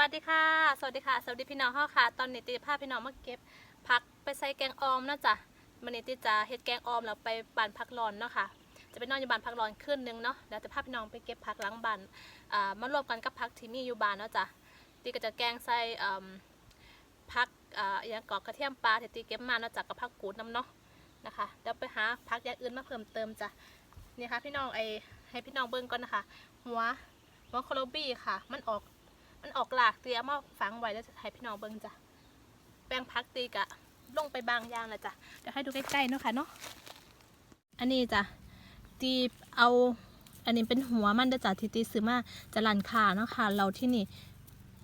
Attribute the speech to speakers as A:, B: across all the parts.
A: วัสดีค่ะ สวัสดีค่ะ สวัสดีพี่น้องเฮาค่ะ ตอนนี้ติพาพี่น้องมาเก็บผักไปใส่แกงออมนะจ้ะมันนี้ติจะเฮ็ดแกงออมแล้วไปบานผักร้อนเนาะค่ะ จะไปนอนอยู่บานพักร้อนคืนนึงเนาะแล้วจะพาพี่น้องไปเก็บผักล้างบานอ่ามารวมกันกับผักที่มีอยู่บานเนาะจ้ะติก็จะแกงใส่อ่าผักอ่าอย่างกอกกระเทียมปลาที่ติเก็บมาเนาะจ้ะกับผักกูดน้ำเนาะนะคะเดี๋ยวไปหาผักอย่างอื่นมาเพิ่มเติมจ้ะนี่ค่ะพี่น้องไอให้พี่น้องเบิ่งก่อนนะคะ หัวหัวโคลบี้ค่ะ มันออก มันออกหลากเตียมาฝังไว้แล้วจะให้พี่น้องเบิ่งจ้ะแป้งพักตีกะลงไปบางยางแล้วจ้ะเดี๋ยวให้ดูใกล้ๆเนาะค่ะเนาะอันนี้จ้ะตีเอาอันนี้เป็นหัวมันเด้อจ้ะที่ตีซื้อมาจะรันคาเนาะค่ะ เราที่นี่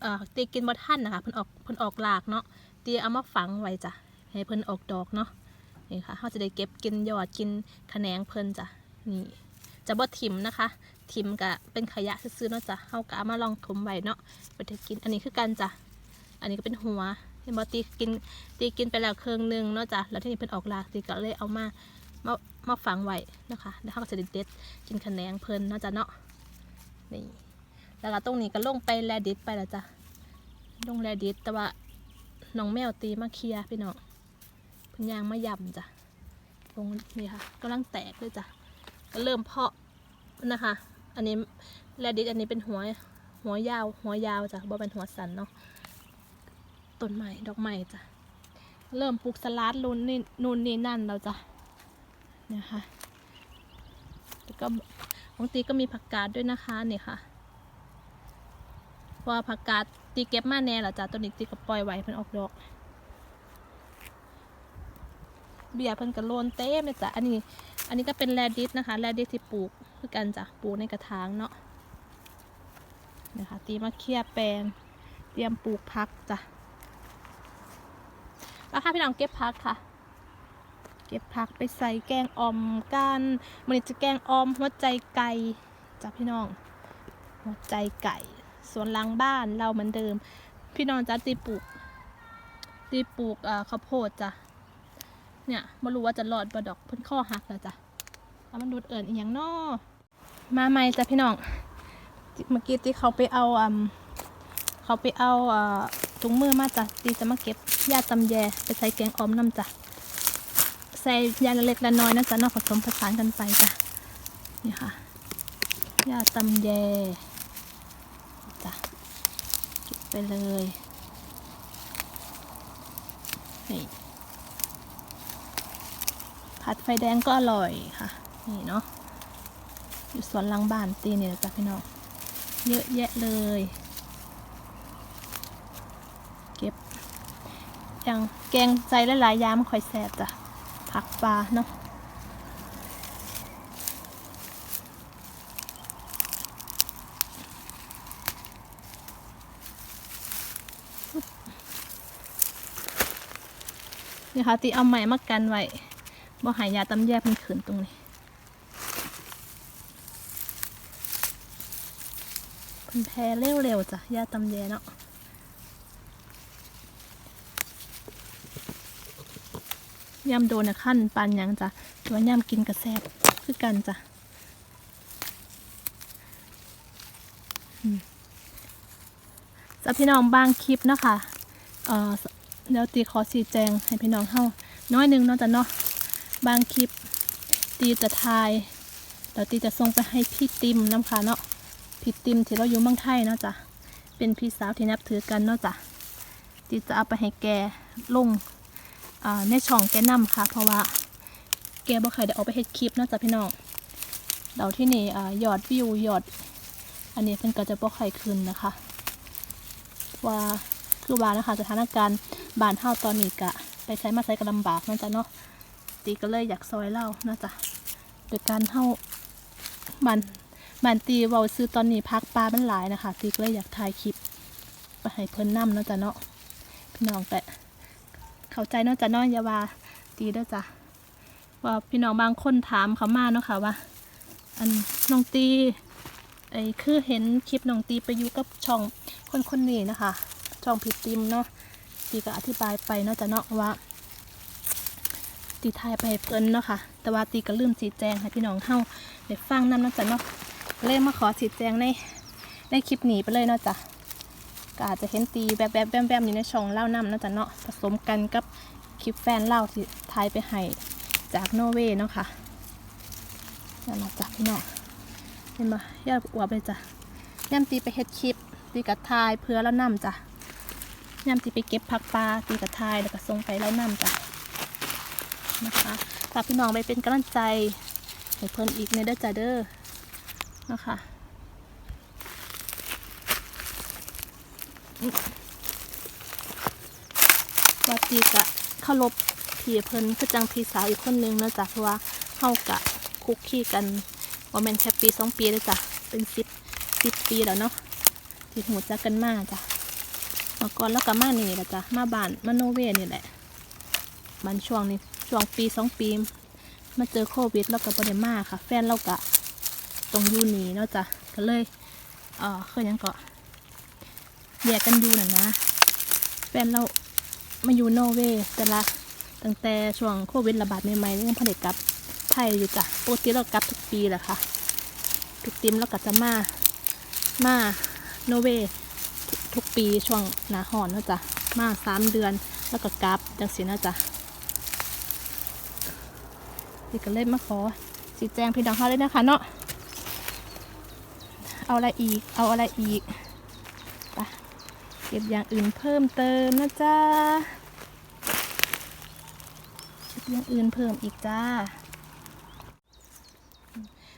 A: เอ่อตีกินบ่ทันนะคะเพิ่นออกเพิ่นออกหลากเนาะตีเอามาฝังไว้จ้ะให้เพิ่นออกดอกเนาะนี่ค่ะเขาจะได้เก็บกินยอดกินแขนงเพิ่นจ้ะนี่ จะบ่ถิ่มนะคะถิ่มกะเป็นขยะซื้อๆเนาะจ้ะเฮาก็เอามาลองถมไว้เนาะไปเทกินอันนี้คือกันจ้ะอันนี้ก็เป็นหัวเห็นบ่ตีกินตีกินไปแล้วเครื่องหนึงเนาะจ้ะแล้วที่นี้เพิ่นออกรากตีก็เลยเอามามามาฝังไว้นะคะแล้วเขาก็จะเด็ดกินแขนงเพิ่นเนาะจ้ะเนาะนี่แล้วก็ตรงนี้ก็ลงไปแลดิดไปแล้วจ้ะลงแลดิดแต่ว่าน้องแมวตีมาเคลียพี่น้องพิ่นยางมายำจ้ะลงนี่ค่ะกำลังแตกเลยจ้ะ ก็เริ่มเพาะนะคะ อันนี้แรดดิสอันนี้เป็นหัวหัวยาว หัวยาวจ้ะบ่เป็นหัวสันเนาะต้นใหม่ดอกใหม่จ้ะเริ่มปลูกสลัดลุนนี่นู่นนี่นั่นแล้วจ้ะเนี่ยค่ะแล้วก็ของตีก็มีผักกาดด้วยนะคะนี่ค่ะเพราะว่าผักกาดตีเก็บมาแน่แล้วจ้ะตัวนี้ตีก็ปล่อยไว้เพิ่นออกดอกเบียร์เพิ่นกระโลนเต้มเลยจ้ะอันนี้ อันนี้ก็เป็นแรดดิสนะคะแรดดิสที่ปลูกคือกันจ้ะปลูกในกระถางเนาะนะคะตีมาเคลียร์แปลงเตรียมปลูกพักจ้ะแล้วค่ะพี่น้องเก็บพักค่ะ เก็บพักไปใส่แกงออมกันมันจะแกงออมหัวใจไก่จ้ะพี่น้องหัวใจไก่สวนหลังบ้านเราเหมือนเดิม พี่น้องจ้ะตีปลูกตีปลูกข้าวโพดจ้ะ เนี่ยไม่รู้ว่าจะรอดบ่ดอกเพิ่นข้อหักแล้วจ้ะแล้วมันดูดเอิญอีกอย่างนอมาใหม่จ้ะพี่น้องเมื่อกี้ที่เขาไปเอาอืมเขาไปเอาอ่าถุงมือมาจ้ะตีจะมาเก็บยาตำแยไปใส่แกงออมน้ำจ้ะใส่ยาเล็กละน้อยนะจ๊ะนอกผสมผสานกันไปจ้ะนี่ค่ะยาตำแยจ้ะก็บไปเลยนี่ ผัดไฟแดงก็อร่อยค่ะ นี่เนาะอยู่สวนหลังบ้านตีนี่แหละจ้ะพี่น้องเยอะแยะเลย เก็บอย่างแกงใจหลายๆยามคอยแซ่บจ้ะผักปลาเนาะนี่ค่ะตีเอาใหม่มากันไว้ บ่หายยาตำแยบมันขืนตรงนี้คุณแพ้เร็วๆจ้ะยาตำแยเนาะย่ำโดนนขั้นปานยังจ้ะต่ว่าย่ำกินกระแซบคือกันจ้ะจะพี่น้องบางคลิปเนาะคะเอ่อเดี๋ยวตีขอสีแจงให้พี่น้องเฮาน้อยนึงเนาะจ้ะเนาะ บางคลิปตีจะทายแล้วตีจะส่งไปให้พี่ติมน้ำค่ะเนาะพี่ติมที่เราอยู่เมืองไทยเนาะจ้ะเป็นพี่สาวที่นับถือกันเนาะจ้ะตีจะเอาไปให้แกลงอ่าในช่องแกนำค่ะ เพราะว่าแกบ่เคยได้เอาไปเฮ็ดคลิปเนาะจ้ะพี่น้องเราที่นี่อยอดวิวยอด อันนี้เพิ่นก็จะบ่ค่อยขึ้นนะคะ ว่าคือว่านะคะสถานการณ์บ้านเฮาตอนนี้กะ ไปใช้มาใช้ก็ลำบากเนาะจ้ะเนาะ ตีก็เลยอยากซอยเล่านะจ๊ะโดยการเท่ามันมันตีเวาซื้อตอนนี้พักปลามันหลายนะคะ ตีก็เลยอยากถ่ายคลิปไปให้เพิ่นนำเนาะจ๊ะเนาะพี่น้องแต่เข้าใจเนาะจ๊ะเนาะอย่าว่าตีด้อจ้ะว่าพี่น้องบางคนถามเขามาเนาะค่ะว่า อันน้องตีไอ้คือเห็นคลิปน้องตีไปอยู่กับช่องคนคนนี้นะคะ ช่องผิดติมเนาะตีก็อธิบายไปเนาะจ๊ะเนาะว่า ตีทายไปเพิ่นเนาะค่ะ แต่ว่าตีก็ลืมสีแจงให้พี่น้องเฮาได้ฟังน้ำเนาะจ้ะเนาะเลยมาขอสีแจงในในคลิปหนีไปเลยเนาะจ้ะก็อาจจะเห็นตีแบบแบบแบมๆอยู่ในช่องเล่าน้ำเนาะจ๊ะเนาะผสมกันกับคลิปแฟนเล่าที่ทายไปให้จากโนเวย์เนาะค่ะนั่นนะจ๊ะพี่น้องเห็นปะยอดอวบเลยจ้ะย่ำตีไปเฮ็ดคลิปตีกับทายเพื่อแล้วน้ำจ้ะย่ำตีไปเก็บผักปลาตีกับทายแล้วก็ส่งไปแล้วน้ำจ้ะ นะคะฝากพี่น้องไปเป็นกำลังใจให้เพิ่นอีกในเด้อจ้ะเด้อนะคะว่าตีกะเคารพพี่เพิ่นคือจังพี่สาวอีกคนนึงนะจ้ะเพราะว่าเฮากะคุกคีกันว่าแม่นแค่ปีสองปีเลยจ้ะเป็นสิบสิบปีแล้วเนาะที่หูจักกันมาจ้ะมื่อก่อนแล้วก็มานี่แหละจ้ะมาบ้านมาโนเวนี่แหละมันช่วงนี้ ช่วงปีสองปีมาเจอโควิดแล้วก็บ่ได้มาค่ะ แฟนเรากะตรงยูนี่เนาะจ้ะก็เลยเออเคยยังเก็แยกกันอยู่น่ะนะ แฟนเรามาอยู่นอร์เวย์แต่ละตั้งแต่ช่วงโควิดระบาดใหม่ๆนี่ยังผลิตกลับไทยอยู่จ้ะปกติเรากลับทุกปีแหละค่ะทุกทีมเราก็จะมามาโนเวย์ทุกปีช่วงหนาหอนเนาะจ้ะมาสามเดือนแล้วก็กลับจังสินะจ๊ะ พี่ก็เลยมาขอสีแจงพี่น้องเขาเลยนะคะเนาะเอาอะไรอีก เอาอะไรอีกไปเก็บอย่างอื่นเพิ่มเติมนะจ๊ะเก็บอย่างอื่นเพิ่มอีกจ้า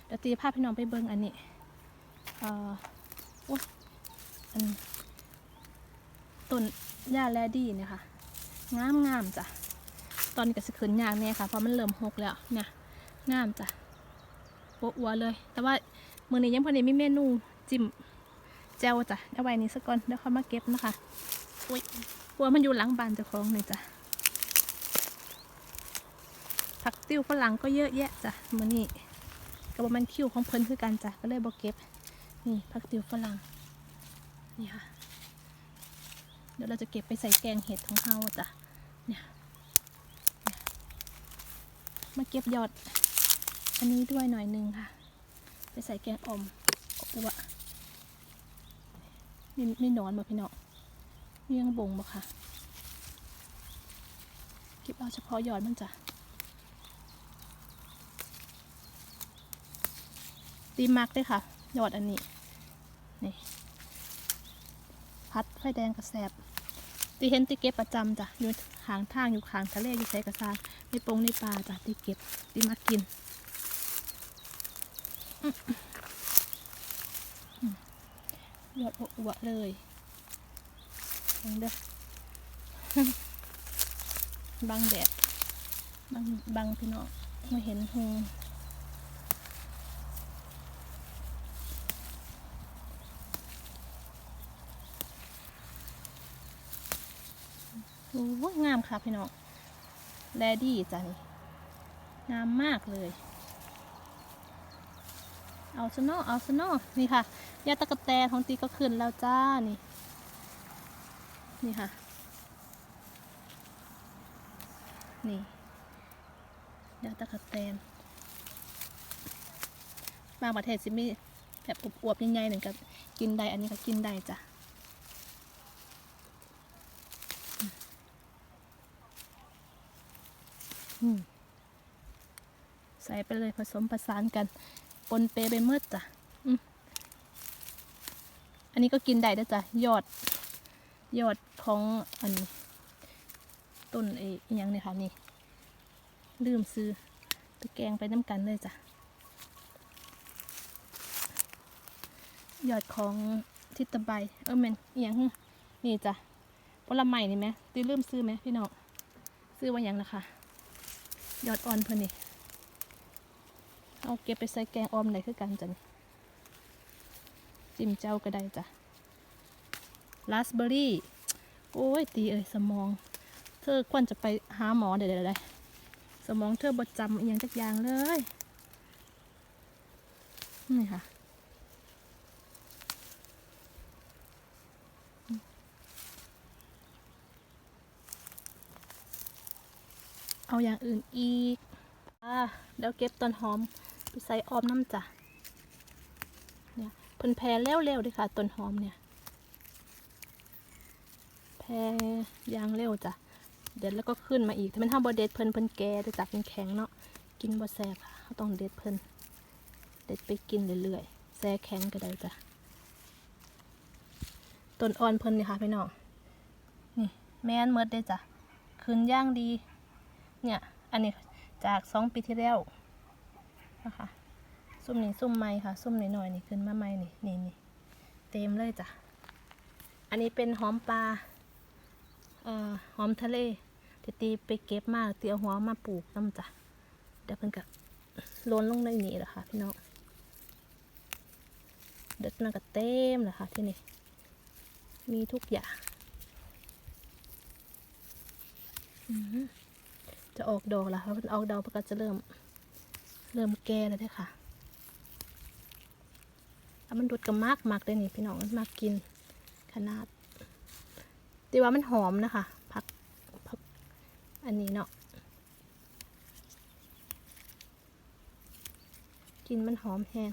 A: เดี๋ยวตีภาพพี่น้องไปเบิ่งอันนี้เอ่ออันต้นหญ้าแลดี้เนี่ยค่ะ งามงามๆจ้ะ ตอนนี้ก็สิขึ้นยากแน่ค่ะเพราะมันเริ่มหกแล้วเนี่ยงามจ้ะโปะอัวเลย แต่ว่ามือนี้ยังพอดีมีเมนูจิ้มแจวจ้ะเอาไว้นี่สักก่อนเดี๋ยวเขามาเก็บนะคะอุ้ยกลัวมันอยู่หลังบานเจ้าของนี่จ้ะผักติ้วฝรั่งก็เยอะแยะจ้ะมือนี้กระบอกมันคิวของเพิ่นคือกันจ้ะก็เลยบอกเก็บนี่ผักติ้วฝรั่งนี่ค่ะเดี๋ยวเราจะเก็บไปใส่แกงเห็ดของเฮาจ้ะเนี่ย มาเก็บยอด อันนี้ด้วยหน่อยหนึงค่ะ ไปใส่แกงอ่อมอบวะมีมีหนอนบ่พี่เน้องมียังบ่งบ่ค่ะ เก็บเอาเฉพาะยอดมันจ้ะตีมักด้วยค่ะ ยอดอันนี้ นี่ พัดไฟแดงกระแสบ ตีเห็นตีเก็บประจำจ้ะอยู่หางทางอยู่ขางทะเลอยู่ใส่กระซาในปงในปลาจ้ะตีเก็บตีมากินยอดอวบเลยเห็นเด้อบังแดดบังบังพี่น้องมาเห็นหง โอ้ยงามค่ะพี่น้องแลดี้จ้ะนี่งามมากเลย เอาซะนอเอาซะนอนี่ค่ะยาตะกะแตนของตีก็ขึ้นแล้วจ้านี่ นี่ค่ะ นี่ยาตะกะแตนบางประเทศสิมีแบบอวบๆใหญ่ๆหนึ่งกับกินได้ อันนี้ก็กินได้จ้ะ อืม ใส่ไปเลยผสมผสานกัน ปนเปไปเมื่อจ้ะอันนี้ก็กินได้ด้วยจ้ะยอด ยอดของอันนี้ต้นไอ้อยังเนี่ยค่ะนี่ลืมซื้อไปแกงไปน้ำกันเลยจ้ะยอดของทิตะไบเออแมนอหยังนี่จ้ะผลไม้นี่ไหมตีลืมซื้อไหมพี่น้องซื้อว่าหยังนะคะ ยอดอ่อนเพิ่นนี่เอาเก็บไปใส่แกงออมไหนคือกันจ้ะจิ้มเจ้าก็ได้จ้ะราสเบอร์รี่โอ้ย ตีเอ้ยสมอง เธอควรจะไปหาหมอเดี๋ยวๆได้สมองเธอบดจำอย่างจักอย่างเลย นี่ค่ะ เอาอย่างอื่นอีกอ่าเดี๋ยวเก็บต้นหอมไปใส่ออมน้ำจ้ะเนี่ยเพิ่นแพรเร็วๆเลยค่ะต้นหอมเนี่ยแพร่ยางเร็วจ้ะเด็ดแล้วก็ขึ้นมาอีกถ้ามันทำบอเด็ดเพิ่นเพิ่นแก่จะจับเป็นแข็งเนาะกินบอแซ่บค่ะเขาต้องเด็ดเพิ่นเด็ดไปกินเรื่อยๆแซ่แข็งก็ได้จ้ะต้นอ่อนเพิ่นนี่ค่ะพี่น้องนี่แม่นเมดได้จ้ะขึ้นย่างดี เนี่ย อันนี้จากสองปีที่แล้วนะคะซุ่มนี้ซุ่มไม้ค่ะ ซุ่มหน่อยๆนี่ขึ้นมาไม้นี่นี่นี่เต็มเลยจ้ะ อันนี้เป็นหอมปลาเอ่อหอมทะเลที่ตีไปเก็บมาตีเอาหัวมาปลูกน้ำจ้ะเดี๋ยวเพิ่นก็โล้นลงในนี้แหละค่ะพี่น้องเด็ดมันก็เต็มเลยค่ะที่นี่มีทุกอย่าง อือหือ จะออกดอกแล้วค่ะเพิ่นออกดอกเพิ่นก็จะเริ่ม เริ่มแก่แล้วด้ค่ะแล้วมันดูดกับมากมากเลยนี่พี่น้องมันมากกินขนาดตีว่ามันหอมนะคะผักผักอันนี้เนาะกินมันหอมแห้ง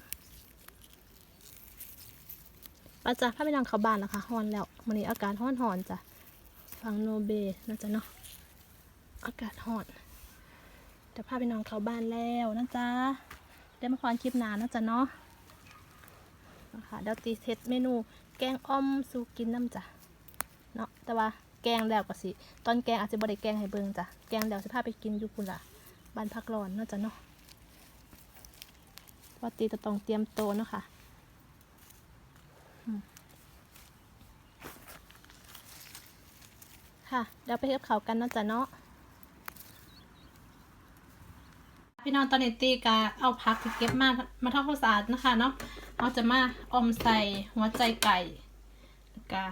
A: ปาจ้ะถ้าไปนั่งเขาบานแล้วค่ะฮ้อนแล้ววันนี้อากาศฮ้อนหอนจ้ะฟังโนเบน่าจะเนาะ อากาศฮอนเดี๋ยวพาไปนอนเขาบ้านแล้วนะจ๊ะเดี๋ยวมาพรคลิปนานนะจ๊ะเนาะนะคะเดี๋ยวตีเซตเมนูแกงอ่อมสูกินน้ำจ้ะเนาะแต่ว่าแกงแล้วก็สิ ตอนแกงอาจจะบริแกงให้เบิงจ้ะแกงแล้วสิพาไปกินอยู่พุ่นละบ้านพักร้อนเนาะจ๊ะเนาะว่าตีจะต้องเตรียมโตเนาะค่ะค่ะเดี๋ยวไปเก็บเขาวกันนาะจ๊ะเนาะ พี่น้องตอนนี้ตีกะเอาพักที่เก็บมามาทำความสะอาดนะคะเนาะเอาจะมาอมใส่หัวใจไก่ก็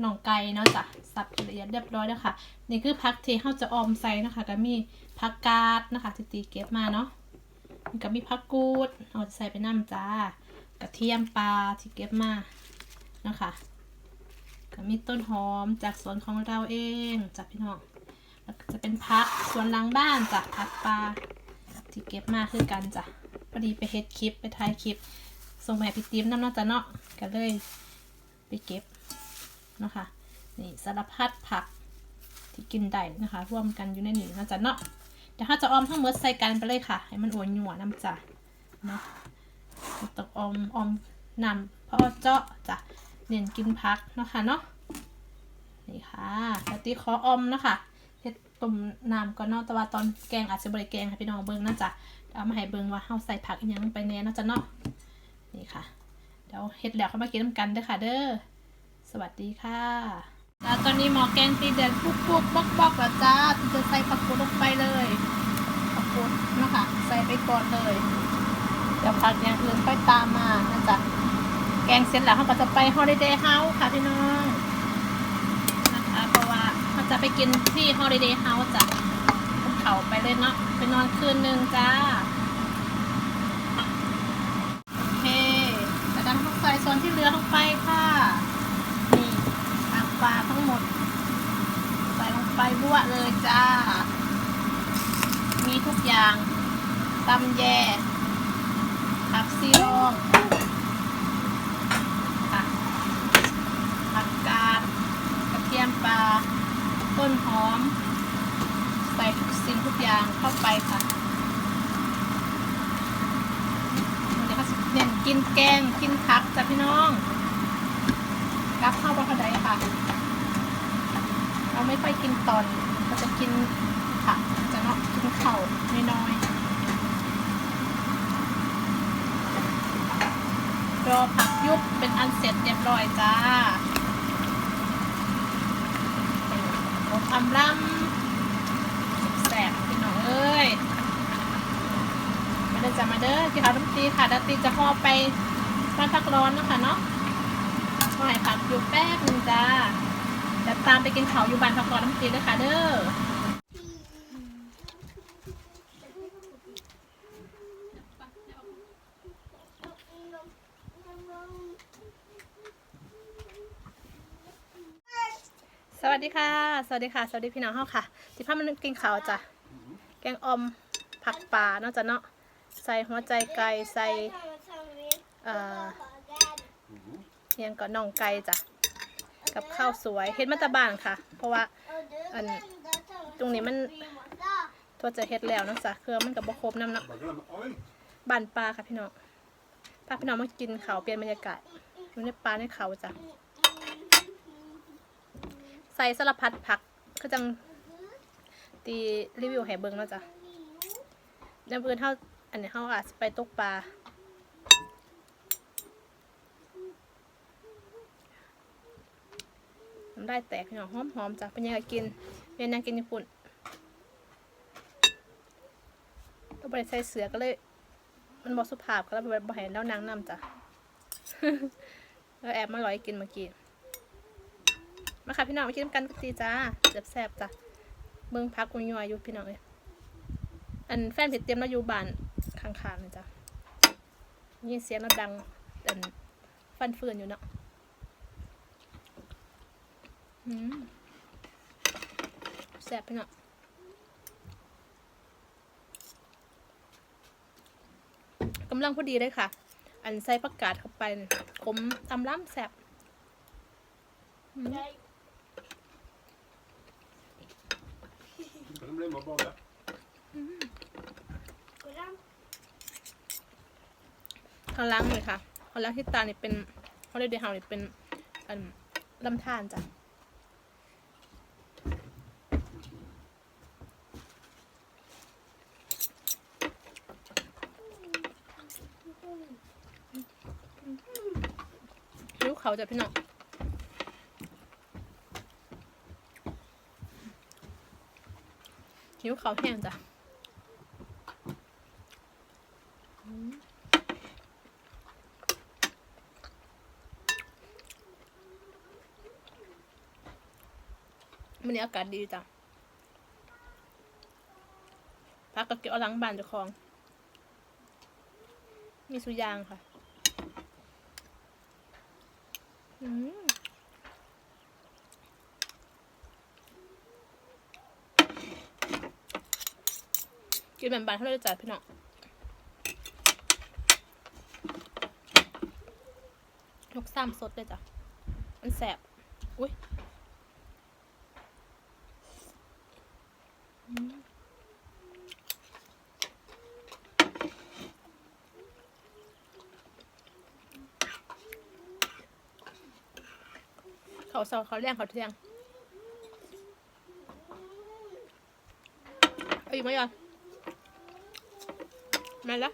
A: หน่องไก่เนาะจ้ะสับละเอียดเรียบร้อยแล้วค่ะ นี่คือพักที่เขาจะอมใส่นะคะ ก็มีผักกาดนะคะที่ตีเก็บมาเนาะมันก็มีผักกูดเอาจะใส่ไปน้ำจ้ากระเทียมปลาที่เก็บมานะคะก็มีต้นหอมจากสวนของเราเองจ้ะพี่น้องแล้วก็จะเป็นพักสวนหลังบ้านจ้ะพักปลา ที่เก็บมาคือกันจ้ะพอดีไปเฮ็ดคลิปไปถ่ายคลิปส่งไปให้พี่ติ๊มน้ำเนาะจ้ะเนาะก็เลยไปเก็บเนาะค่ะนี่สารพัดผักที่กินได้นะคะ ร่วมกันอยู่ในนี้นาะจ้ะเนาะเดี๋ยวเราจะออมทั้งหมดใส่กันไปเลยค่ะ ให้มันอวนหัวน้ำจ้ะเนาะต้องออมออมนำเพราะเจาะจ้ะเน้นกินพักเนาะค่ะเนาะนี่ค่ะแล้วตีขอออมเนาะค่ะ ต้มน้ำก่อนเนาะแต่ว่าตอนแกงอาจจะบริแกงให้พี่น้องเบิ่งนะจ๊ะเอามาให้เบิ่งว่าเฮาใส่ผักอีหยังไปแน่เนาจะเนาะนี่ค่ะ เดี๋ยวเฮ็ดแล้วเข้ามากินน้ำกันเด้อค่ะ เด้อสวัสดีค่ะแล้วตอนนี้หมอแกงตีเดือดปุ๊กปุ๊กบกบกแล้วจ้าทีจะใส่ผักกูดลงไปเลยผักกูดเนาะค่ะใส่ไปก่อนเลยเดี๋ยวผักอย่างอื่นค่อยตามมานะจ๊ะแกงเสร็จแล้วเราก็จะไปฮอลิเดย์เฮาส์ค่ะพี่น้อง นะคะเพราะว่าเขา จะไปกินที่ Holiday House จ้ะภูเขาไปเลยเนาะไปนอนคืนหนึ่งจ้า โอเคจากนั้นเขาใส่ส่วนที่เหลือลงไปค่ะ นี่ตักปลาทั้งหมด ใส่ลงไปบ้วเลยจ้า มีทุกอย่างตำแยผักซีโรองค่ะผักกาด กระเทียมปลา ต้ นหอม ใส่ทุกสิ่งทุกอย่างเข้าไปค่ะเดี๋ยวเขาเน้นกินแกงกินผักจ้ะพี่น้องกับข้าวปลาไดค่ะ เราไม่ค่อยกินตอนเราจะกินผักจะเนาะกินเข่าน้อยๆรอผักยุบเป็นอันเสร็จเรียบร้อยจ้า ผมอำลำแสบพี่น้องเอ้ยมาเด้อจะมาเด้อกินข้าวน้ำตีค่ะน้ำตีจะพ่อไปบ้านพักร้อนนะคะเนาะหอยผักอยู่แป๊บนึงจ้าจะตามไปกินข้าวอยู่บ้านพักร้อนน้ำตีด้วยค่ะเด้อ วัสดีค่ะ สวัสดีค่ะ สวัสดีพี่น้องเฮาค่ะที่พามันกินข้าวจ้ะ แกงออมผักป่าเนาะจ้ะเนาะ ใส่หัวใจไก่ใส่เอ่อเฮียงก็น่องไก่จ้ะ กับข้าวสวยเฮ็ดมาตาบ้านค่ะ เพราะว่าอันตรงนี้มันตัวจะเฮ็ดแล้วเนาะจ้ะเครื่องมันกับบ่ครบน้ำเนาะบ้านปลาค่ะพี่น้องพาพี่น้องมากินข้าวเปลี่ยนบรรยากาศอยู่ในปลาในเขาจ้ะ ใส่สารพัดผักก็จังตีรีวิวให้เบิ่งเนาะจ้ะในพื้นเท่าอันนี้เฮาอาจจะไปตกปลาน้ำได้แตกพี่น้องหอมๆจ้ะเป็นยังไงกินเป็นยังกินญี่ปุ่นก็บริใส่เสือก็เลย มันบอสุภาพก็เลยบอเห็นแล้วนางนำจ้ะแล้วแอบมาลอยกินเมื่อกี้ มาค่ะพี่น้องมากินกันปกติจ้าเจ็บแซ่บๆจ้ะเบิ่งพักกุยอยอยู่พี่น้องเลยอันแฟนเพจเตรียมเราอยู่บ้านข้างๆนะจ้ะยินเสียงเราดังอันฟันเฟือนอยู่เนาะแซ่บพี่น้องกำลังพอดีเลยค่ะ อันใส่ผักกาดเข้าไปขมตำล้ำแซ่บ อืม
B: Den blev bara bara.
A: ข้างล่างเลยค่ะข้างล่างที่ตานี่เป็นฮอลลีเดย์เฮานี่เป็นอันลำธารจ้ะหิวเขาจ้ะพี่น้อง หิวเขาแห้งจ้ะมันนี้อากาศดีจ้ะพักกับเกี่ยวเอาหลังบ้านเจ้าของ มีสุยางค่ะ อืมกิ นแบบบานเท่าไหรจ้ะพี่น้องยกซ้ำสดเลยจ้ะ มันแสบ อุ้ยเขาเสาเขาแรงเขาเที่ยงเอาอีกไหมยอน มาแล้ว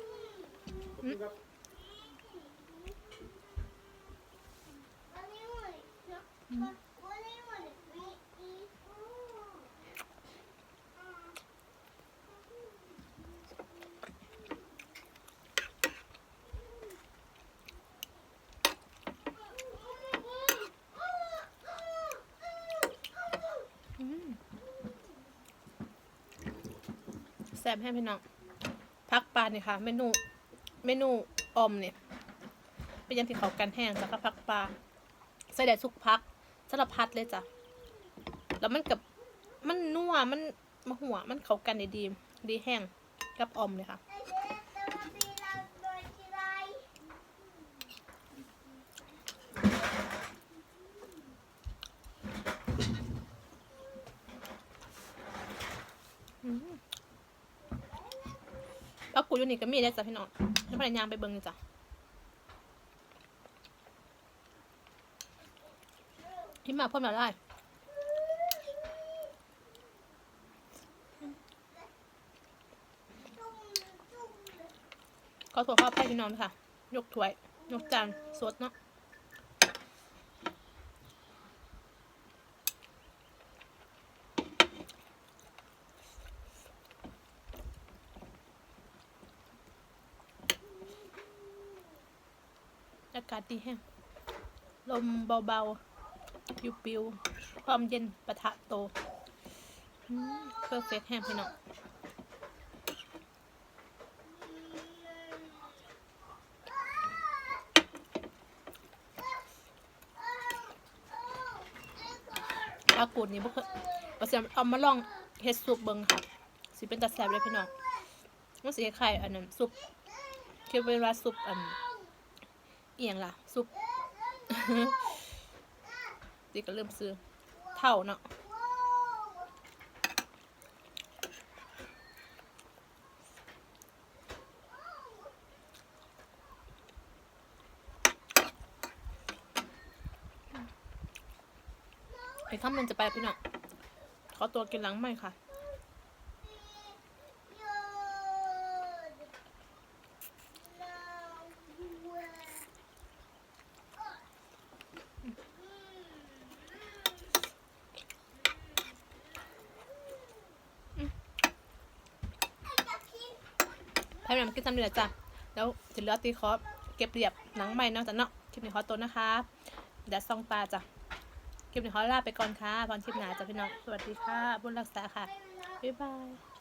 A: แซ่บให้พี่น้อง พักปลาเนี่ยค่ะ เมนู เมนูออมเนี่ย เป็นยังที่เขากันแห้งจากพักปลาใส่แดดสุกพักสารพัดเลยจ้ะ แล้วมันกับมันนัวมันมะหัวมันเขากันดีดีดีแห้งกับออมเลยค่ะ อืมแล้วกู อยู่นี่ก็มีได้จ้ะพี่น้องให้พนักงานไปเบิ่งจ้ะที่มาพ่นมาได้ขอถั่วข้าวไผ่พี่น้องค่ะ ยกถ้วย ยกจานสดเนาะากาศดีแห้งลมเบาๆ ปิวๆ ความเย็นปะทะโตเพอร์เฟกแห้งพี่น้องปลากูดนี่บ่เคยประเสียเอามาลองเฮ็ดซุปเบิ่งค่ะ สิเป็นตาแซ่บเลยพี่น้องมันสิคล้ายอันนั้นซุปคิดเป็นว่าซุปอัน เอียงล่ะ ซุปตีก็เริ่มซื้อ เท่าเนาะไอ้ข้ามมันจะไปพี่เนาะขอตัวกินหลังไม่ค่ะ จำเนือจ้ะแล้วจะเหลือตีคอเก็บเรียบหนังใหม่นาะจ้ะเนาะคลิปนี้ขอตัวนะคะเดี๋ยวซองตาจ้ะคลิปนี้ขอลาไปก่อนค่ะพรคลิปหนาจ้ะพี่น้องสวัสดีค่ะ บุญรักษาค่ะบ๊ายบาย